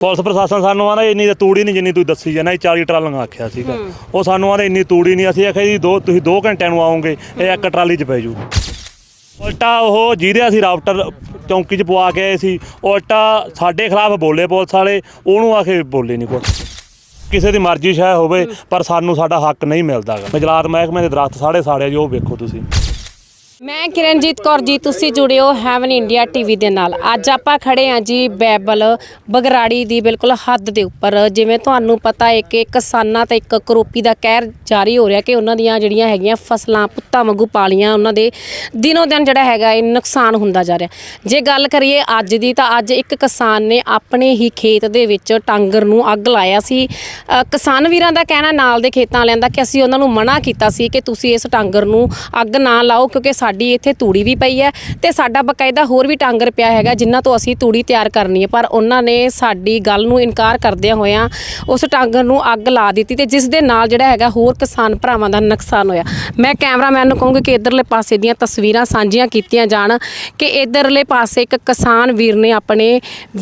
Police ਪ੍ਰਸ਼ਾਸਨ ਸਾਨੂੰ ਆਂਦਾ ਇੰਨੀ ਤਾਂ ਤੂੜੀ ਨਹੀਂ ਜਿੰਨੀ ਤੁਸੀਂ ਦੱਸੀ ਜਾਣਾ 40 ਟਰਾਲੀਆਂ ਆਖਿਆ ਸੀਗਾ। ਉਹ ਸਾਨੂੰ ਆਂਦਾ ਇੰਨੀ ਤੂੜੀ ਨਹੀਂ ਅਸੀਂ ਆਖਿਆ ਜੀ ਦੋ ਤੁਸੀਂ 2 ਘੰਟਿਆਂ ਨੂੰ ਆਓਗੇ ਇਹ ਇੱਕ ਟਰਾਲੀ 'ਚ ਪੈ ਜੂ। ਉਲਟਾ ਉਹ ਜਿਹਦੇ ਅਸੀਂ ਰਾਊਟਰ ਚੌਂਕੀ 'ਚ ਪਵਾ ਕੇ ਆਏ ਸੀ ਉਲਟਾ ਸਾਡੇ ਖਿਲਾਫ ਬੋਲੇ ਪੁਲਿਸ ਵਾਲੇ ਉਹਨੂੰ ਆ ਕੇ ਬੋਲੇ ਨਹੀਂ ਕੁਛ ਕਿਸੇ ਦੀ ਮਰਜ਼ੀ ਸ਼ਾਇਦ ਹੋਵੇ ਪਰ ਸਾਨੂੰ ਸਾਡਾ ਹੱਕ ਨਹੀਂ ਮਿਲਦਾਗਾ। ਮਜਲਾਤ ਮਹਿਕਮੇ ਦੇ ਦਰਖਤ ਸਾੜੇ ਸਾੜੇ ਜੋ ਵੇਖੋ ਤੁਸੀਂ। ਮੈਂ ਕਿਰਨਜੀਤ ਕੌਰ ਜੀ, ਤੁਸੀਂ ਜੁੜੇ ਹੋ ਹੈਵਨ ਇੰਡੀਆ ਟੀਵੀ ਦੇ ਨਾਲ। ਅੱਜ ਆਪਾਂ ਖੜੇ ਹਾਂ ਜੀ ਬੈਬਲ ਬਗਰਾੜੀ ਦੀ ਬਿਲਕੁਲ ਹੱਦ ਦੇ ਉੱਪਰ। ਜਿਵੇਂ ਤੁਹਾਨੂੰ ਪਤਾ ਹੈ ਕਿ ਕਿਸਾਨਾਂ ਤੇ ਇੱਕ ਕਰੋਪੀ ਦਾ ਕਹਿਰ ਜਾਰੀ ਹੋ ਰਿਹਾ ਕਿ ਉਹਨਾਂ ਦੀਆਂ ਜਿਹੜੀਆਂ ਹੈਗੀਆਂ ਫਸਲਾਂ ਪੁੱਤਾਂ ਵਾਂਗੂ ਪਾਲੀਆਂ, ਉਹਨਾਂ ਦੇ ਦਿਨੋ ਦਿਨ ਜਿਹੜਾ ਹੈਗਾ ਇਹ ਨੁਕਸਾਨ ਹੁੰਦਾ ਜਾ ਰਿਹਾ। ਜੇ ਗੱਲ ਕਰੀਏ ਅੱਜ ਦੀ ਤਾਂ ਅੱਜ ਇੱਕ ਕਿਸਾਨ ਨੇ ਆਪਣੇ ਹੀ ਖੇਤ ਦੇ ਵਿੱਚ ਟਾਂਗਰ ਨੂੰ ਅੱਗ ਲਾਇਆ ਸੀ। ਕਿਸਾਨ ਵੀਰਾਂ ਦਾ ਕਹਿਣਾ ਨਾਲ ਦੇ ਖੇਤਾਂ ਵਾਲਿਆਂ ਦਾ ਕਿ ਅਸੀਂ ਉਹਨਾਂ ਨੂੰ ਮਨਾ ਕੀਤਾ ਸੀ ਕਿ ਤੁਸੀਂ ਇਸ ਟਾਂਗਰ ਨੂੰ ਅੱਗ ਨਾ ਲਾਓ, ਕਿਉਂਕਿ ਸਾਡੀ ਇੱਥੇ ਤੂੜੀ ਵੀ ਪਈ ਹੈ ਤੇ ਸਾਡਾ ਬਕਾਇਦਾ ਹੋਰ ਵੀ ਟਾਂਗਰ ਪਿਆ ਹੈਗਾ ਜਿਨ੍ਹਾਂ ਤੋਂ ਅਸੀਂ ਤੂੜੀ ਤਿਆਰ ਕਰਨੀ ਹੈ। ਪਰ ਉਹਨਾਂ ਨੇ ਸਾਡੀ ਗੱਲ ਨੂੰ ਇਨਕਾਰ ਕਰਦਿਆਂ ਹੋਇਆਂ ਉਸ ਟਾਂਗਰ ਨੂੰ ਅੱਗ ਲਾ ਦਿੱਤੀ ਤੇ ਜਿਸ ਦੇ ਨਾਲ ਜਿਹੜਾ ਹੈਗਾ ਹੋਰ ਕਿਸਾਨ ਭਰਾਵਾਂ ਦਾ ਨੁਕਸਾਨ ਹੋਇਆ। ਮੈਂ ਕੈਮਰਾਮੈਨ ਨੂੰ ਕਹੂੰਗੀ ਕਿ ਇਧਰਲੇ ਪਾਸੇ ਦੀਆਂ ਤਸਵੀਰਾਂ ਸਾਂਝੀਆਂ ਕੀਤੀਆਂ ਜਾਣ ਕਿ ਇਧਰਲੇ ਪਾਸੇ ਇੱਕ ਕਿਸਾਨ ਵੀਰ ਨੇ ਆਪਣੇ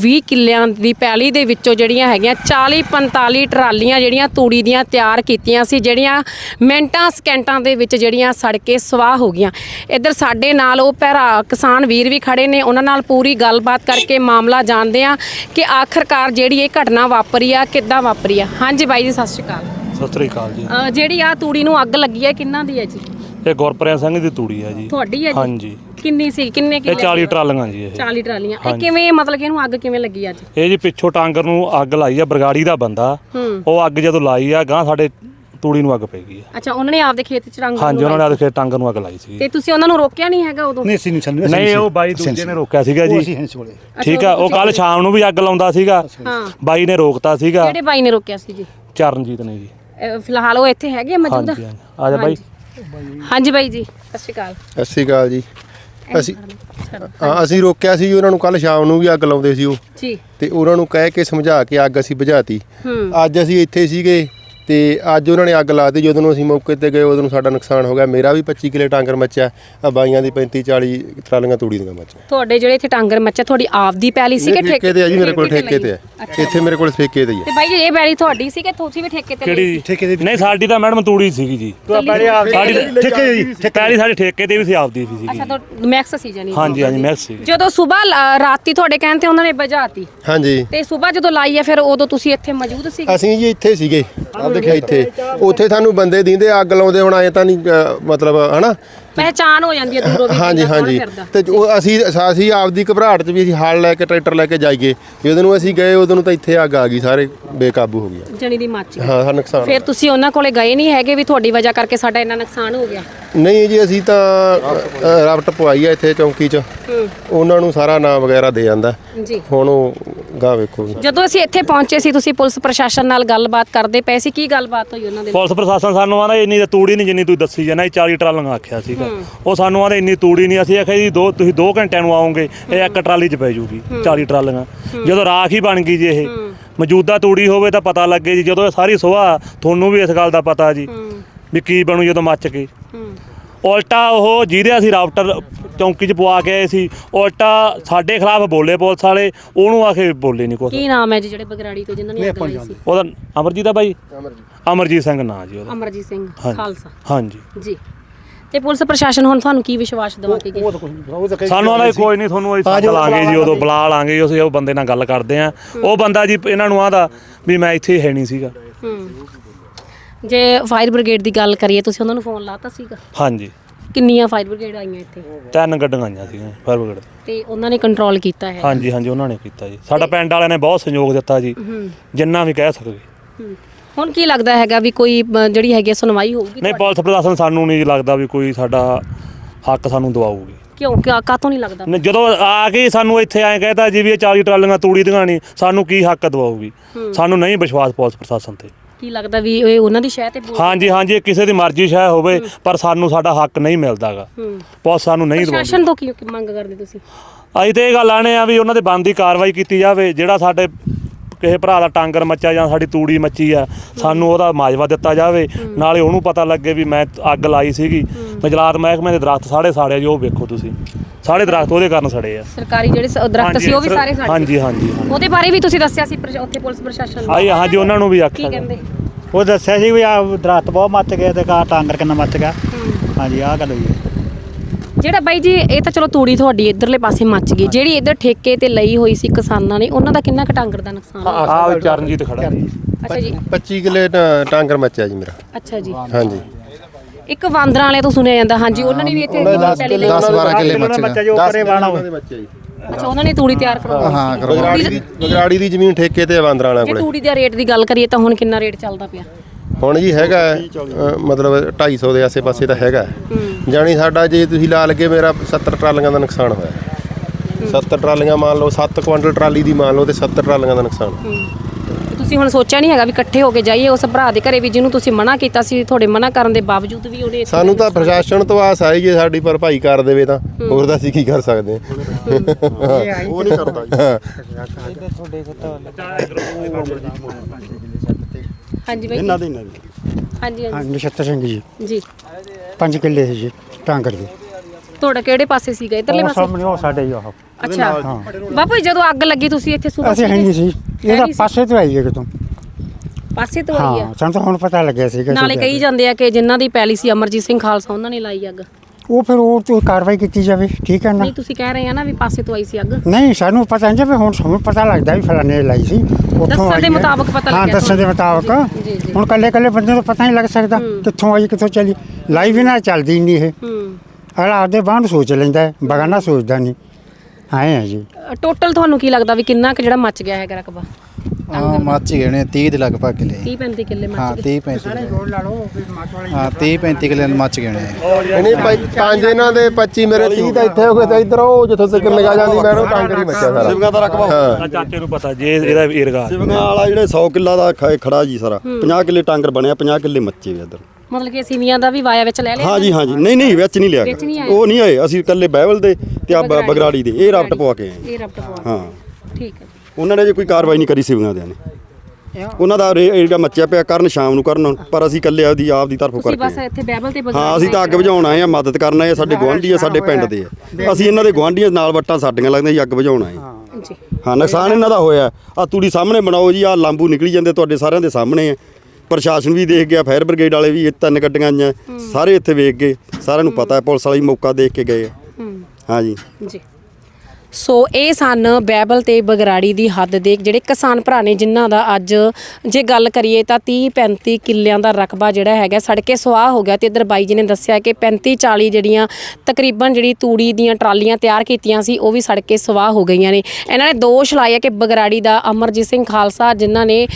20 ਕਿੱਲਿਆਂ ਦੀ ਪੈਲੀ ਦੇ ਵਿੱਚੋਂ ਜਿਹੜੀਆਂ ਹੈਗੀਆਂ 40 45 ਟਰਾਲੀਆਂ ਜਿਹੜੀਆਂ ਤੂੜੀ ਦੀਆਂ ਤਿਆਰ ਕੀਤੀਆਂ ਸੀ, ਜਿਹੜੀਆਂ ਮਿੰਟਾਂ ਸਕਿੰਟਾਂ ਦੇ ਵਿੱਚ ਜਿਹੜੀਆਂ ਸੜ ਕੇ ਸਵਾਹ ਹੋ ਗਈਆਂ। ਇੱਧਰ ਸਾਡੇ ਨਾਲ ਉਹ ਭਰਾ ਕਿਸਾਨ ਵੀਰ ਵੀ ਖੜੇ ਨੇ ਉਹਨਾਂ ਨਾਲ ਪੂਰੀ ਗੱਲਬਾਤ ਕਰਕੇ ਮਾਮਲਾ ਜਾਣਦੇ ਆ ਕਿ ਆਖਰਕਾਰ ਜਿਹੜੀ ਇਹ ਘਟਨਾ ਵਾਪਰੀ ਆ ਕਿੱਦਾਂ ਵਾਪਰੀ ਆ। ਹਾਂਜੀ ਬਾਈ ਜੀ ਸਤਿ ਸ਼੍ਰੀ ਅਕਾਲ। ਸਤਿ ਸ੍ਰੀ ਅਕਾਲ ਜੀ। ਜਿਹੜੀ ਆ ਤੂੜੀ ਨੂੰ ਅੱਗ ਲੱਗੀ ਹੈ ਕਿੰਨਾ ਦੀ ਹੈ ਜੀ? ਇਹ ਗੁਰਪ੍ਰੀਤ ਸਿੰਘ ਦੀ ਤੂੜੀ ਹੈ ਜੀ। ਤੁਹਾਡੀ ਹੈ ਜੀ? ਹਾਂਜੀ। ਕਿੰਨੀ ਸੀ? ਕਿੰਨੇ ਇਹ ਕਿੱਲੇ 40 ਟਰਾਲੀਆਂ ਜੀ ਇਹ। 40 ਟਰਾਲੀਆਂ। ਇਹ ਹਾਂਜੀ। ਕਿਵੇਂ ਮਤਲਬ ਕਿ ਇਹਨੂੰ ਅੱਗ ਕਿਵੇਂ ਲੱਗੀ ਅੱਜ? ਇਹ ਜੀ ਪਿੱਛੋਂ ਟਾਂਗਰ ਨੂੰ ਅੱਗ ਲਾਈ ਆ ਬਰਗਾੜੀ ਦਾ ਬੰਦਾ। ਹੂੰ। ਉਹ ਅੱਗ ਜਦੋਂ ਲਾਈ ਆ ਗਾਂ ਸਾਡੇ ਤੂੜੀ ਨੂੰ ਅੱਗ ਪੈ ਗਈ ਆ ਅੱਛਾ ਉਹਨਾਂ ਨੇ ਆਪਦੇ ਖੇਤ ਚ ਰੰਗ ਹਾਂਜੀ ਉਹਨਾਂ ਨੇ ਆਦੇ ਟਾਂਗਰ ਨੂੰ ਅੱਗ ਲਾਈ ਸੀ। ਤੇ ਤੁਸੀਂ ਉਹਨਾਂ ਨੂੰ ਰੋਕਿਆ ਨਹੀਂ ਹੈਗਾ ਉਦੋਂ? ਨਹੀਂ ਅਸੀਂ ਨਹੀਂ ਸਾਨੂੰ ਨਹੀਂ। ਉਹ ਬਾਈ ਦੂਜੇ ਨੇ ਰੋਕਿਆ ਸੀਗਾ ਜੀ। ਠੀਕ ਆ ਉਹ ਕੱਲ ਸ਼ਾਮ ਨੂੰ ਵੀ ਅੱਗ ਲਾਉਂਦਾ ਸੀਗਾ। ਹਾਂ। ਬਾਈ ਨੇ ਰੋਕਤਾ ਸੀਗਾ। ਕਿਹੜੇ ਬਾਈ ਨੇ ਰੋਕਿਆ ਸੀ ਜੀ? ਚਰਨਜੀਤ ਨੇ ਜੀ। ਅਹ ਫਿਲਹਾਲ ਉਹ ਇੱਥੇ ਹੈਗੇ ਆ ਮੌਜੂਦ? ਹਾਂਜੀ ਹਾਂਜੀ। ਆ ਜਾ ਬਾਈ। ਹਾਂਜੀ। ਬਾਈ ਜੀ ਸਤਿ ਸ਼੍ਰੀ ਅਕਾਲ। ਸਤਿ ਸ਼੍ਰੀ ਅਕਾਲ ਜੀ। ਅਸੀਂ ਹਾਂ ਅਸੀਂ ਰੋਕਿਆ ਸੀ ਉਹਨਾਂ ਨੂੰ ਕੱਲ ਸ਼ਾਮ ਨੂੰ ਵੀ ਅੱਗ ਲਾਉਂਦੇ ਸੀ ਉਹ। ਜੀ। ਤੇ ਉਹਨਾਂ ਨੂੰ ਕਹਿ ਕੇ ਸਮਝਾ ਕੇ ਅੱਗ ਅਸੀਂ ਬੁਝਾਤੀ। ਹੂੰ। ਅੱਜ ਅਸੀਂ ਇੱਥੇ ਸੀਗੇ। ਤੇ ਅੱਜ ਉਹਨਾਂ ਨੇ ਅੱਗ ਲਾਤੀ ਜਦੋਂ ਨੂੰ ਅਸੀਂ ਮੌਕੇ ਤੇ ਗਏ ਉਦੋਂ ਨੂੰ ਸਾਡਾ ਨੁਕਸਾਨ ਹੋ ਗਿਆ। ਮੇਰਾ ਵੀ 25 ਕਿਲੇ ਟਾਂਗਰ ਮੱਚਿਆ ਆ ਬਾਈਆਂ ਦੀ 35 40 ਟਰਾਲੀਆਂ ਤੂੜੀ ਦੀਆਂ ਮੱਚੀਆਂ। ਤੁਹਾਡੇ ਜਿਹੜੇ ਇੱਥੇ ਟਾਂਗਰ ਮੱਚਾ ਤੁਹਾਡੀ ਆਪਦੀ ਪੈਲੀ ਸੀ ਕਿ ਠੇਕੇ ਤੇ ਆ ਜੀ ਮੇਰੇ ਕੋਲ ਠੇਕੇ ਤੇ? ਹੈ ਇੱਥੇ ਮੇਰੇ ਕੋਲ ਠੇਕੇ ਤੇ ਹੀ ਹੈ ਤੇ ਬਾਈ ਜੀ ਇਹ ਪੈਲੀ ਤੁਹਾਡੀ ਸੀ ਕਿ ਤੁਸੀਂ ਵੀ ਠੇਕੇ ਤੇ ਲਈ ਕਿਹੜੀ ਠੇਕੇ ਦੇ ਨਹੀਂ ਸਾਡੀ ਤਾਂ ਮੈਡਮ ਤੂੜੀ ਸੀਗੀ ਜੀ। ਸਾਡੀ ਠੇਕੇ ਜੀ ਪਹਿਲੀ ਸਾਡੇ ਠੇਕੇ ਤੇ ਵੀ ਸੀ ਆਪਦੀ ਸੀ ਅੱਛਾ ਤਾਂ ਮੈਕਸ ਸੀ ਜਾਨੀ ਹਾਂਜੀ ਹਾਂਜੀ ਮੈਕਸ ਸੀ ਜਦੋਂ ਸਵੇਰ ਰਾਤੀ ਤੁਹਾਡੇ ਕਹਿਣ ਤੇ ਉਹਨਾਂ ਨੇ ਬੁਝਾਤੀ। ਹਾਂਜੀ। ਤੇ ਸਵੇਰ ਜਦੋਂ ਲਾਈ ਹੈ ਫਿਰ ਉਦੋਂ ਤੁਸੀਂ ਇੱਥੇ ਮੌਜੂਦ ਸੀ ਅਸੀਂ ਜੀ ਇੱਥੇ ਸੀਗੇ। ਆਪ ਦੇਖਿਆ ਇੱਥੇ। ਉੱਥੇ ਸਾਨੂੰ ਬੰਦੇ ਦਿੰਦੇ ਅੱਗ ਲਾਉਂਦੇ ਹੁਣ ਆਏ ਤਾਂ ਨਹੀਂ ਅ, ਮਤਲਬ ਹਨਾ? ਪਹਿਚਾਨ ਹੋ ਜਾਂਦੀ ਹੈ ਦੂਰੋਂ ਵੀ ਹਾਂਜੀ ਕੌਣ ਹਾਂਜੀ। ਫਿਰਦਾ। ਤੇ ਉਹ ਅਸੀਂ ਅਸੀਂ ਆਪਦੀ ਘਬਰਾਹਟ 'ਚ ਵੀ ਅਸੀਂ ਹਾਲ ਲੈ ਕੇ ਟਰੈਕਟਰ ਲੈ ਕੇ ਜਾਈਏ। ਜਦੋਂ ਨੂੰ ਅਸੀਂ ਗਏ ਉਦੋਂ ਨੂੰ ਤਾਂ ਇੱਥੇ ਅੱਗ ਆ ਗਈ ਸਾਰੇ ਬੇਕਾਬੂ ਹੋ ਗਿਆ ਜਣੀ ਦੀ ਮੱਚ। ਹਾਂ ਹਾਂ ਨੁਕਸਾਨ ਫਿਰ ਤੁਸੀਂ ਉਹਨਾਂ ਕੋਲੇ ਗਏ ਨਹੀਂ ਹੈਗੇ ਵੀ ਤੁਹਾਡੀ ਵਜ੍ਹਾ ਕਰਕੇ ਸਾਡਾ ਇੰਨਾ ਨੁਕਸਾਨ ਹੋ ਗਿਆ? ਨਹੀਂ ਜੀ ਅਸੀਂ ਤਾਂ ਅ, ਪਵਾਈ ਆ ਇੱਥੇ ਚੌਂਕੀ 'ਚ। ਉਹਨਾਂ ਨੂੰ ਸਾਰਾ ਨਾਮ ਵਗੈਰਾ ਦੇ ਜਾਂਦਾ ਜੀ। ਹੁਣ ਉਹ ਗਾਂ ਵੇਖੋ। ਜਦੋਂ ਅਸੀਂ ਇੱਥੇ ਪਹੁੰਚੇ ਸੀ ਤੁਸੀਂ ਪੁਲਿਸ ਪ੍ਰਸ਼ਾਸਨ ਨਾਲ ਗੱਲਬਾਤ ਕਰਦੇ ਪਏ ਸੀ ਕੀ ਗੱਲਬਾਤ ਹੋਈ ਉਹਨਾਂ ਦੇ ਨਾਲ? ਪੁਲਿਸ ਪ੍ਰਸ਼ਾਸਨ ਸਾਨੂੰ ਆਂਦਾ ਇੰਨੀ ਤਾਂ ਤੂੜੀ ਨਹੀਂ ਜਿੰਨੀ ਤੁਸੀਂ ਦੱਸੀ ਜਾਣਾ 40 ਟਰਾਲੀਆਂ ਆਖਿਆ ਸੀਗਾ। ਉਹ ਸਾਨੂੰ ਆਂਦਾ ਇੰਨੀ ਤੂੜੀ ਨਹੀਂ ਅਸੀਂ ਆਖਿਆ ਜੀ ਦੋ ਤੁਸੀਂ 2 ਘੰਟਿਆਂ ਨੂੰ ਆਓਗੇ ਇਹ ਇੱਕ ਟਰਾਲੀ 'ਚ ਪੈ ਜੂਗੀ 40 ਟਰਾਲੀਆਂ। ਜਦੋਂ ਰਾਖ ਹੀ ਬਣ ਗਈ ਜੀ ਇਹ ਮੌਜੂਦਾ ਤੂੜੀ ਹੋਵੇ ਤਾਂ ਪਤਾ ਲੱਗੇ ਜੀ ਜਦੋਂ ਇਹ ਸਾਰੀ ਸੁਆਹ ਤੁਹਾਨੂੰ ਵੀ ਇਸ ਗੱਲ ਦਾ ਪਤਾ ਜੀ ਵੀ ਕੀ ਬਣੂ ਜਦੋਂ ਮੱਚ ਗਈ। ਹੂੰ। ਉਲਟਾ ਉਹ ਜਿਹਦੇ ਅਸੀਂ ਰਾਊਟਰ ਚੌਂਕੀ 'ਚ ਪਵਾ ਕੇ ਆਏ ਸੀ ਉਲਟਾ ਸਾਡੇ ਖਿਲਾਫ ਬੋਲੇ ਪੁਲਿਸ ਵਾਲੇ ਉਹਨੂੰ ਆ ਕੇ ਬੋਲੇ ਨਹੀਂ ਕੁਛ। ਕੀ ਨਾਮ ਹੈ ਜੀ ਜਿਹੜੇ ਬਗਰਾੜੀ ਤੋਂ ਜਿਨ੍ਹਾਂ ਨੇ ਅੱਗ ਲਾਈ ਸੀ? ਉਹਦਾ ਅਮਰਜੀਤ ਆ ਬਾਈ? ਅਮਰਜੀਤ। ਸਿੰਘ ਨਾਂ ਜੀ ਉਹਦਾ। ਅਮਰਜੀਤ ਸਿੰਘ ਹਾਂਜੀ। ਖਾਲਸਾ। ਹਾਂਜੀ। ਜੀ। ਤੇ ਪੁਲਿਸ ਪ੍ਰਸ਼ਾਸਨ ਹੁਣ ਤੁਹਾਨੂੰ ਕੀ ਵਿਸ਼ਵਾਸ ਦਵਾ ਕੇ ਗਿਆ ਸਾਨੂੰ ਆਲਾ ਕੋਈ ਨਹੀਂ ਤੁਹਾਨੂੰ ਅਸੀਂ ਸੱਦ ਲਾਂਗੇ ਜੀ ਉਦੋਂ ਬੁਲਾ ਲਾਂਗੇ ਅਸੀਂ ਉਹ ਬੰਦੇ ਨਾਲ ਗੱਲ ਕਰਦੇ ਆ ਉਹ ਬੰਦਾ ਜੀ ਇਹਨਾਂ ਨੂੰ ਆਦਾ ਵੀ ਮੈਂ ਇੱਥੇ ਹੈ ਨਹੀਂ ਸੀਗਾ। ਹੂੰ। ਜੇ ਫਾਇਰ ਬ੍ਰਿਗੇਡ ਦੀ ਗੱਲ ਕਰੀਏ ਤੁਸੀਂ ਉਹਨਾਂ ਨੂੰ ਫੋਨ ਲਾਤਾ ਸੀਗਾ? ਹਾਂਜੀ। ਕਿੰਨੀਆਂ ਫਾਇਰ ਬ੍ਰਿਗੇਡ ਆਈਆਂ ਇੱਥੇ? ਤਿੰਨ ਗੱਡੀਆਂ ਆਈਆਂ ਸੀਗੀਆਂ ਫਾਇਰ ਤੇ ਉਹਨਾਂ ਨੇ ਕੰਟਰੋਲ ਕੀਤਾ ਹੈ? ਹਾਂਜੀ ਹਾਂਜੀ ਉਹਨਾਂ ਨੇ ਕੀਤਾ ਜੀ। ਸਾਡਾ ਪਿੰਡ ਵਾਲਿਆਂ ਨੇ ਬਹੁਤ ਸਹਿਯੋਗ ਦਿੱਤਾ ਜੀ ਜਿੰਨਾ ਵੀ ਕਹਿ ਸਕਦੇ। ਹੂੰ। ਹੁਣ ਕੀ ਲੱਗਦਾ ਹੈਗਾ ਵੀ ਕੋਈ ਜਿਹੜੀ ਹੈਗੀ ਆ ਸੁਣਵਾਈ ਹੋਊਗੀ ਨਹੀਂ ਪੁਲਿਸ ਪ੍ਰਸ਼ਾਸਨ ਸਾਨੂੰ ਨਹੀਂ ਲੱਗਦਾ ਵੀ ਕੋਈ ਸਾਡਾ ਹੱਕ ਸਾਨੂੰ ਦਵਾਊਗੀ। ਕਿਉਂ? ਕਿਆ ਕਾਤੋਂ ਨਹੀਂ ਲੱਗਦਾ? ਨਹੀਂ, ਜਦੋਂ ਆ ਕੇ ਸਾਨੂੰ ਇੱਥੇ ਐਂ ਕਹਿਤਾ ਜੀ ਵੀ ਇਹ 40 ਟਰਾਲੀਆਂ ਤੂੜੀ ਦੀਆਂ ਨਹੀਂ ਸਾਨੂੰ ਕੀ ਹੱਕ ਦਵਾਊਗੀ? ਸਾਨੂੰ ਨਹੀਂ ਵਿਸ਼ਵਾਸ ਪੁਲਿਸ ਪ੍ਰਸ਼ਾਸਨ ਤੇ। ਕੀ ਲੱਗਦਾ ਵੀ ਇਹ ਉਹਨਾਂ ਦੀ ਸ਼ਹਿ ਤੇ ਬੋਲ ਹਾਂਜੀ ਹਾਂਜੀ ਇਹ ਕਿਸੇ ਦੀ ਮਰਜ਼ੀ ਸ਼ਾਇਦ ਹੋਵੇ ਪਰ ਸਾਨੂੰ ਸਾਡਾ ਹੱਕ ਨਹੀਂ ਮਿਲਦਾਗਾ। ਹੂੰ। ਪੁਲਿਸ ਸਾਨੂੰ ਨਹੀਂ ਦਵਾਉਂਦੀ। ਪ੍ਰਸ਼ਾਸਨ ਤੋਂ ਕੀ ਕੀ ਮੰਗ ਕਰਦੇ ਤੁਸੀਂ? ਅਸੀਂ ਤੇ ਇਹ ਗੱਲ ਆਣੇ ਆ ਵੀ ਉਹਨਾਂ ਦੇ ਬੰਦ ਦੀ ਕਾਰਵਾਈ ਕੀਤੀ ਜਾਵੇ ਜਿਹੜਾ ਸਾਡੇ ਕਿਸੇ ਭਰਾ ਦਾ ਟਾਂਗਰ ਮੱਚਾ ਜਾਂ ਸਾਡੀ ਤੂੜੀ ਮੱਚੀ ਆ ਸਾਨੂੰ ਉਹਦਾ ਮਾਜਵਾ ਦਿੱਤਾ ਜਾਵੇ। ਨਾਲੇ ਉਹਨੂੰ ਪਤਾ ਲੱਗੇ ਵੀ ਮੈਂ ਅੱਗ ਲਾਈ ਸੀਗੀ। ਮਜਲਾਤ ਮਹਿਕਮੇ ਦੇ ਦਰਖਤ ਸਾੜੇ ਸਾੜੇ ਜੋ ਵੇਖੋ ਤੁਸੀਂ। ਸਾਰੇ ਦਰਖਤ ਉਹਦੇ ਕਾਰਨ ਸੜੇ ਆ। ਸਰਕਾਰੀ ਜਿਹੜੇ ਸ- ਦਰਖਤ ਸੀ ਉਹ ਵੀ ਸਰ- ਸਾਰੇ ਸੜ ਹਾਂਜੀ ਹਾਂਜੀ ਹਾਂਜੀ। ਉਹਦੇ ਬਾਰੇ ਵੀ ਤੁਸੀਂ ਦੱਸਿਆ ਸੀ ਪ੍ਰਸ਼- ਉੱਥੇ ਪੁਲਿਸ ਪ੍ਰਸ਼ਾਸਨ ਨੂੰ? ਆਈ ਹਾਂਜੀ ਉਹਨਾਂ ਨੂੰ ਵੀ ਕੀ ਆਖਿਆ ਕਹਿੰਦੇ? ਉਹ ਦੱਸਿਆ ਸੀ ਵੀ ਆ ਦਰਖਤ ਬਹੁਤ ਮੱਚ ਗਏ ਤੇ ਕਾ ਟਾਂਗਰ ਕਿੰਨਾ ਮੱਚ ਗਿਆ। ਹਾਂਜੀ ਆਹ ਗੱਲ ਹੋਈ ਹੈ। ਜਿਹੜਾ ਬਾਈ ਜੀ ਇਹ ਤਾਂ ਚਲੋ ਤੂੜੀ ਤੁਹਾਡੀ ਇਧਰਲੇ ਪਾਸੇ ਮੱਚ ਗਈ। ਜਿਹੜੀ ਇਧਰ ਠੇਕੇ ਤੇ ਲਈ ਹੋਈ ਸੀ ਕਿਸਾਨਾਂ ਨੇ ਉਹਨਾਂ ਦਾ ਕਿੰਨਾ ਕਟਾਂਗਰ ਦਾ ਨੁਕਸਾਨ ਹੋਇਆ? ਆ ਵੀ ਚਰਨਜੀਤ ਖੜਾ ਜੀ। ਅੱਛਾ ਜੀ। 25 ਕਿਲੇ ਟਾਂਗਰ ਮੱਚਿਆ ਜੀ ਮੇਰਾ। ਅੱਛਾ ਜੀ। ਹਾਂਜੀ। ਇੱਕ ਵਾਂਦਰਾਂ ਵਾਲੇ ਤੋਂ ਸੁਣਿਆ ਜਾਂਦਾ ਹਾਂਜੀ ਉਹਨਾਂ ਨੇ ਵੀ ਇੱਥੇ ਪਹਿਲੇ ਲਈ 10 12 ਕਿੱਲੇ ਬੱਚਾ ਜੋ ਪਰੇ ਬਾਣਾ ਉਹਨਾਂ ਦੇ ਮੱਚੇ ਜੀ। ਅੱਛਾ ਉਹਨਾਂ ਨੇ ਤੂੜੀ ਤਿਆਰ ਕਰਵਾਈ। ਹਾਂ ਕਰਵਾ ਬਗਰਾੜੀ ਦੀ ਬਗਰਾੜੀ ਦੀ ਜ਼ਮੀਨ ਠੇਕੇ ਤੇ ਵਾਲਿਆਂ ਜੇ ਕੋਲੇ। ਤੂੜੀ ਦਾ ਰੇਟ ਦੀ ਗੱਲ ਕਰੀਏ ਤਾਂ ਹੁਣ ਕਿੰਨਾ ਰੇਟ ਚੱਲਦਾ ਪਿਆ? ਹੁਣ ਜੀ ਹੈਗਾ ਮਤਲਬ 250 ਦੇ ਆਸੇ-ਪਾਸੇ ਤਾਂ ਹੈਗਾ। ਜਾਣੀ ਸਾਡਾ ਜੇ ਤੁਸੀਂ ਲਾ ਲਗੇ ਮੇਰਾ 70 ਟਰਾਲੀਆਂ ਦਾ ਨੁਕਸਾਨ ਹੋਇਆ। 70 ਟਰਾਲੀਆਂ ਮੰਨ ਲਓ 7 ਕੁਇੰਟਲ ਟਰਾਲੀ ਦੀ ਮੰਨ ਲਓ ਤੇ 70 ਟਰਾਲੀਆਂ ਦਾ ਨੁਕਸਾਨ। ਤੁਸੀਂ ਹੁਣ ਸੋਚਿਆ ਨਹੀਂ ਹੈਗਾ ਵੀ ਇਕੱਠੇ ਹੋ ਕੇ ਜਾਈਏ ਉਸ ਭਰਾ ਦੇ ਘਰੇ ਵੀ ਜਿਹਨੂੰ ਤੁਸੀਂ ਮਨਾ ਕੀਤਾ ਸੀ ਤੁਹਾਡੇ ਮਨਾ ਕਰਨ ਦੇ ਬਾਵਜੂਦ ਵੀ ਉਹਨੇ ਇੱਥੇ ਸਾਨੂੰ ਤਾਂ ਪ੍ਰਸ਼ਾਸਨ ਤੋਂ ਆਸ ਆਈ ਜੇ ਸਾਡੀ ਭਰਪਾਈ ਕਰ ਦੇਵੇ ਤਾਂ ਹੋਰ ਤਾਂ ਅਸੀਂ ਕੀ ਕਰ ਸਕਦੇ ਹਾਂ। ਉਹ ਨਹੀਂ ਕਰਦਾ ਜੀ। ਹਾਂਜੀ ਬਾਈ ਇਹਨਾਂ ਦੇ ਇਹਨਾਂ ਦੇ ਹਾਂਜੀ ਹਾਂ ਹਾਂਜੀ ਨਛੱਤਰ ਸਿੰਘ ਜੀ। ਜੀ। 5 ਕਿੱਲੇ ਸੀ ਜੀ ਟਾਂਗਰ ਦੇ ਤੁਹਾਡਾ ਕਿਹੜੇ ਪਾਸੇ ਸੀਗਾ? ਇਧਰਲੇ ਉਹ ਪਾਸੇ? ਸਾਹਮਣੇ ਉਹ ਸਾਡੇ ਹੀ ਉਹ। ਅੱਛਾ। ਬਾਪੂ ਜੀ, ਜਦੋਂ ਅੱਗ ਲੱਗੀ ਤੁਸੀਂ ਇੱਥੇ ਸੁਬਹ ਅਸੀਂ ਹੈ ਨਹੀਂ ਸੀ। ਇਹਦਾ ਸੀ। ਪਾਸੇ ਤੋਂ ਆਈ ਹੈ ਕਿਤੋਂ। ਪਾਸੇ ਤੋਂ ਆਈ ਹਾਂ? ਆ ਸਾਨੂੰ ਤਾਂ ਹੁਣ ਪਤਾ ਲੱਗਿਆ ਸੀਗਾ ਨਾਲੇ ਕਹੀ ਜਾਂਦੇ ਆ ਕਿ ਜਿਨ੍ਹਾਂ ਦੀ ਪੈਲੀ ਸੀ ਅਮਰਜੀਤ ਸਿੰਘ ਖਾਲਸਾ ਉਹਨਾਂ ਨੇ ਲਾਈ ਅੱਗ। ਉਹ ਫਿਰ ਉਹ ਤੋਂ ਕਾਰਵਾਈ ਕੀਤੀ ਜਾਵੇ ਠੀਕ ਹੈ ਨਾ? ਨਹੀਂ ਤੁਸੀਂ ਕਹਿ ਰਹੇ ਆ ਨਾ ਵੀ ਪਾਸੇ ਤੋਂ ਆਈ ਸੀ ਅੱਗ। ਨਹੀਂ ਸਾਨੂੰ ਪਤਾ ਨਹੀਂ ਵੀ ਹੁਣ ਸਾਨੂੰ ਪਤਾ ਲੱਗਦਾ ਵੀ ਫਲਾਣੇ ਲਾਈ ਸੀ ਉੱਥੋਂ ਦੱਸਣ ਆਈ ਦੇ ਹੈ। ਮੁਤਾਬਕ ਪਤਾ ਹਾਂ ਲੱਗਿਆ ਦੱਸਣ ਦੇ ਮੁਤਾਬਕ। ਜੀ, ਜੀ। ਹੁਣ ਕੱਲੇ ਕੱਲੇ ਬੰਦੇ ਨੂੰ ਪਤਾ ਨਹੀਂ ਲੱਗ ਸਕਦਾ ਕਿੱਥੋਂ ਆਈ ਕਿੱਥੋਂ ਚਲੀ। ਲਾਈ ਵੀ ਨਾ ਚੱਲਦੀ ਨਹੀਂ ਇਹ। ਹੂੰ। ਅਗਲਾ ਆਪਦੇ ਬਾਹਰ ਨੂੰ ਸੋਚ ਲੈਂਦਾ ਹੈ ਬਗਾਨਾ ਸੋਚਦਾ ਨਹੀਂ। ਆਏ ਹੈ ਜੀ। ਟੋਟਲ ਤੁਹਾਨੂੰ ਕੀ ਲੱਗਦਾ ਵੀ ਕਿੰਨਾ ਕੁ ਜਿਹੜਾ ਮੱਚ ਗਿਆ ਹੈਗਾ ਰਕਬਾ? ਹਾਂ ਮੱਚ ਗਏ ਨੇ 30 ਦੇ ਲਗਭਗ ਕਿੱਲੇ। 30 35 ਕਿੱਲੇ ਹਾਂ ਮੱਚ ਗਏ 30 35 ਹਾਂ 30 35 ਕਿੱਲੇ ਮੱਚ ਗਏ ਨੇ। ਨਹੀਂ ਪੰਜ- ਪੰਜ ਇਹਨਾਂ ਦੇ 25 ਮੇਰੇ 30 ਤਾਂ ਇੱਥੇ ਹੋ ਗਏ ਤੇ ਇੱਧਰ ਉਹ ਜਿੱਥੋਂ ਤੱਕ ਨਿਗਾਹ ਜਾਂਦੀ ਮੈਂ ਉਹ ਟਾਂਗਰ ਹੀ ਮੱਚਿਆ ਸਾਰਾ। ਸਿਵਗਾ ਦਾ ਰਕਬਾ। ਹਾਂ। ਆ ਚਾਚੇ ਨੂੰ ਪਤਾ ਜੇ ਇਹਦਾ ਏਰਗਾ। ਸਿਵਗਾ ਵਾਲਾ ਜਿਹੜੇ 100 ਕਿੱਲਾ ਦਾ ਖ- ਖੜਾ ਜੀ ਸਾਰਾ 50 ਕਿੱਲੇ ਟਾਂਗਰ ਬਣਿਆ 50 ਕਿੱਲੇ ਮੱਚੇ ਵੇ ਇੱਧਰ। ਮਤਲਬ ਕਿ ਸਿਵੀਆਂ ਦਾ ਵੀ ਵਾਇਆ ਵਿੱਚ ਲੈ ਲਿਆ ਹਾਂ ਜੀ ਹਾਂ ਜੀ ਨਹੀਂ ਨਹੀਂ ਵਿੱਚ ਨਹੀਂ ਲਿਆ ਵਿੱਚ ਨਹੀਂ ਗਿਆ। ਆਏ? ਉਹ ਨਹੀਂ ਆਏ। ਅਸੀਂ ਇਕੱਲੇ ਬਾਈਬਲ ਦੇ ਤੇ ਆ ਬਗਰਾੜੀ। ਬਗਰਾੜੀ ਦੇ। ਇਹ ਰਫਟ ਪਵਾ ਕੇ ਆਏ। ਇਹ ਰਪਟ ਪਵਾ ਹਾਂ। ਠੀਕ ਹੈ। ਉਹਨਾਂ ਨੇ ਜੇ ਕੋਈ ਕਾਰਵਾਈ ਨਹੀਂ ਕਰੀ ਸਿਵਗਾ ਦੇ ਨੇ। ਉਹਨਾਂ ਦਾ ਰੇ- ਏਰੀਆ ਮੱਚਿਆ ਪਿਆ ਕਰਨ ਸ਼ਾਮ ਨੂੰ ਕਰਨ ਪਰ ਅਸੀਂ ਇਕੱਲੇ ਆਪਦੀ ਆਪ ਦੀ ਤਰਫੋਂ ਤੁਸੀਂ ਬਸ ਕਰਕੇ। ਇੱਥੇ ਬਾਈਬਲ ਤੇ ਹਾਂ ਅਸੀਂ ਤਾਂ ਅੱਗ ਬੁਝਾਉਣ ਆਏ ਆ ਮਦਦ ਕਰਨ ਆਏ ਆ। ਸਾਡੇ ਗੁਆਂਢੀ ਆ ਸਾਡੇ ਪਿੰਡ ਦੇ ਆ। ਅਸੀਂ ਇਹਨਾਂ ਦੇ ਗੁਆਂਢੀਆਂ ਨਾਲ ਵੱਟਾਂ ਸਾਡੀਆਂ ਲੱਗਦੀਆਂ ਜੀ ਅੱਗ ਬੁਝਾਉਣ ਆਏ। ਜੀ। ਹਾਂ ਨੁਕਸਾਨ ਇਹਨਾਂ ਦਾ ਹੋਇਆ। ਆ ਤੂੜੀ ਸਾਹਮਣੇ ਬਣਾਓ ਜੀ ਆ ਲਾਂਬੂ ਨਿਕਲੀ ਜਾਂਦੇ ਤੁਹਾਡੇ ਸਾਰਿਆਂ ਦੇ ਸਾਹਮਣੇ ਆ। ਪ੍ਰਸ਼ਾਸਨ ਵੀ ਦੇਖ ਗਿਆ ਫਾਇਰ ਬ੍ਰਿਗੇਡ ਵਾਲੇ ਵੀ ਤਿੰਨ ਗੱਡੀਆਂ ਆਈਆਂ ਸਾਰੇ ਇੱਥੇ ਵੇਖ ਗਏ ਸਾਰਿਆਂ ਨੂੰ ਪਤਾ ਹੈ ਪੁਲਿਸ ਵਾਲੇ ਵੀ ਮੌਕਾ ਦੇਖ ਕੇ ਗਏ ਆ। ਹੂੰ। ਹਾਂ ਜੀ ਜੀ। ਸੋ ਇਹ ਸਨ ਬੈਬਲ ਤੇ ਬਗਰਾੜੀ ਦੀ ਹੱਦ ਦੇ ਜਿਹੜੇ ਕਿਸਾਨ ਭਰਾ ਨੇ, ਜਿਨ੍ਹਾਂ ਦਾ ਅੱਜ ਜੇ ਗੱਲ ਕਰੀਏ ਤਾਂ 30 35 ਕਿੱਲਿਆਂ ਦਾ ਰਕਬਾ ਜਿਹੜਾ ਹੈਗਾ ਸੜ ਕੇ ਸੁਆਹ ਹੋ ਗਿਆ ਤੇ ਇਧਰ ਬਾਈ ਜੀ ਨੇ ਦੱਸਿਆ ਕਿ 35 40 ਜਿਹੜੀਆਂ ਤਕਰੀਬਨ ਜਿਹੜੀ ਤੂੜੀ ਦੀਆਂ ਟਰਾਲੀਆਂ ਤਿਆਰ ਕੀਤੀਆਂ ਸੀ, ਉਹ ਵੀ ਸੜ ਕੇ ਸੁਆਹ ਹੋ ਗਈਆਂ ਨੇ। ਇਹਨਾਂ ਨੇ ਦੋਸ਼ ਲਾਇਆ ਕਿ ਬਗਰਾੜੀ ਦਾ ਅਮਰਜੀਤ ਸਿੰਘ ਖਾਲਸਾ, ਜਿਨ੍ਹਾਂ ਨੇ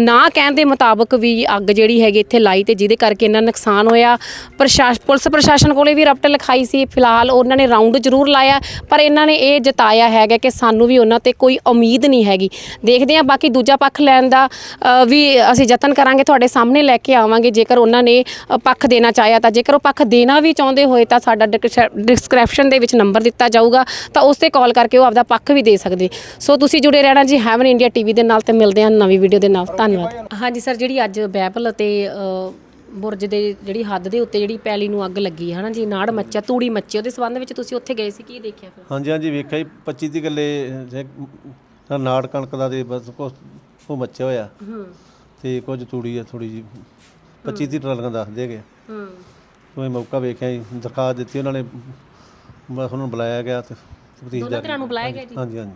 ਨਾ ਕਹਿਣ ਦੇ ਮੁਤਾਬਕ ਵੀ ਅੱਗ ਜਿਹੜੀ ਹੈਗੀ ਇੱਥੇ ਲਾਈ ਤੇ ਜਿਹਦੇ ਕਰਕੇ ਇਹਨਾਂ ਨੁਕਸਾਨ ਹੋਇਆ। ਪ੍ਰਸ਼ਾਸਨ ਪੁਲਿਸ ਪ੍ਰਸ਼ਾਸਨ ਕੋਲੇ ਵੀ ਰਪਟ ਲਿਖਾਈ ਸੀ। ਫਿਲਹਾਲ ਉਹਨਾਂ ਨੇ ਰਾਉਂਡ ਜ਼ਰੂਰ ਲਾਇਆ, ਪਰ ਇਹਨਾਂ ਨੇ ਇਹ ਜਤਾਇਆ ਹੈਗਾ ਕਿ ਸਾਨੂੰ ਵੀ ਉਹਨਾਂ ਤੇ ਕੋਈ ਉਮੀਦ ਨਹੀਂ ਹੈਗੀ। ਦੇਖਦੇ ਹਾਂ ਬਾਕੀ ਦੂਜਾ ਪੱਖ ਲੈਣ ਦਾ ਅ, ਵੀ ਅਸੀਂ ਯਤਨ ਕਰਾਂਗੇ ਤੁਹਾਡੇ ਸਾਹਮਣੇ ਲੈ ਕੇ ਆਵਾਂਗੇ। ਜੇਕਰ ਉਹਨਾਂ ਨੇ ਅ, ਪੱਖ ਦੇਣਾ ਚਾਹਿਆ ਤਾਂ ਜੇਕਰ ਉਹ ਪੱਖ ਦੇਣਾ ਵੀ ਚਾਹੁੰਦੇ ਹੋਏ ਤਾਂ ਸਾਡਾ ਡਿਸਕ੍ਰਿਪਸ਼ਨ ਦੇ ਵਿੱਚ ਨੰਬਰ ਦਿੱਤਾ ਜਾਊਗਾ ਤਾਂ ਉਸ ਤੇ ਕਾਲ ਕਰਕੇ ਉਹ ਆਪਦਾ ਪੱਖ ਵੀ ਦੇ ਸਕਦੇ। ਸੋ ਤੁਸੀਂ ਜੁੜੇ ਰਹਿਣਾ ਜੀ ਹੈਵਨ ਇੰਡੀਆ ਟੀਵੀ ਦੇ ਨਾਲ ਤੇ ਮਿਲਦੇ ਹਾਂ ਨਵੀਂ ਵੀਡੀਓ ਦੇ ਨਾਲ। ਧੰਨਵਾਦ। ਹਾਂਜੀ ਸਰ ਜਿਹੜੀ ਅੱਜ ਬੈਬਲ ਅਤੇ ਅ, ਬੁਰਜ ਦੇ ਜਿਹੜੀ ਹੱਦ ਦੇ ਉੱਤੇ ਜਿਹੜੀ ਪੈਲੀ ਨੂੰ ਅੱਗ ਲੱਗੀ ਹੈ ਨਾ ਜੀ? ਨਾੜ ਮੱਚਿਆ ਤੂੜੀ ਮੱਚੀ ਉਹਦੇ ਸੰਬੰਧ ਵਿੱਚ ਤੁਸੀਂ ਉੱਥੇ ਗਏ ਸੀ ਕੀ ਦੇਖਿਆ ਫਿਰ? ਹਾਂਜੀ ਹਾਂਜੀ ਵੇਖਿਆ ਜੀ 25 ਤੀਹ ਕਿੱਲੇ ਜੇ ਨਾੜ ਕਣਕ ਦਾ ਤੇ ਬਸ ਕੁਛ ਉਹ ਮੱਚਿਆ ਹੋਇਆ। ਹੂੰ। ਤੇ ਕੁਝ ਤੂੜੀ ਆ ਥੋੜੀ ਜੀ 25 ਤੀਹ ਟਰਾਲੀਆਂ ਦੱਸਦੇ ਹੈਗੇ ਹੂੰ। ਕੋਈ ਮੌਕਾ ਵੇਖਿਆ ਜੀ ਦਰਖਾਸਤ ਦਿੱਤੀ ਉਹਨਾਂ ਨੇ ਬਸ ਉਹਨਾਂ ਨੂੰ ਬੁਲਾਇਆ ਗਿਆ ਤੇ ਤਫਤੀਸ਼ ਦੋਨਾਂ ਧਿਰਾਂ ਨੂੰ ਬੁਲਾਇਆ ਗਿਆ ਜੀ? ਹਾਂਜੀ ਹਾਂਜੀ।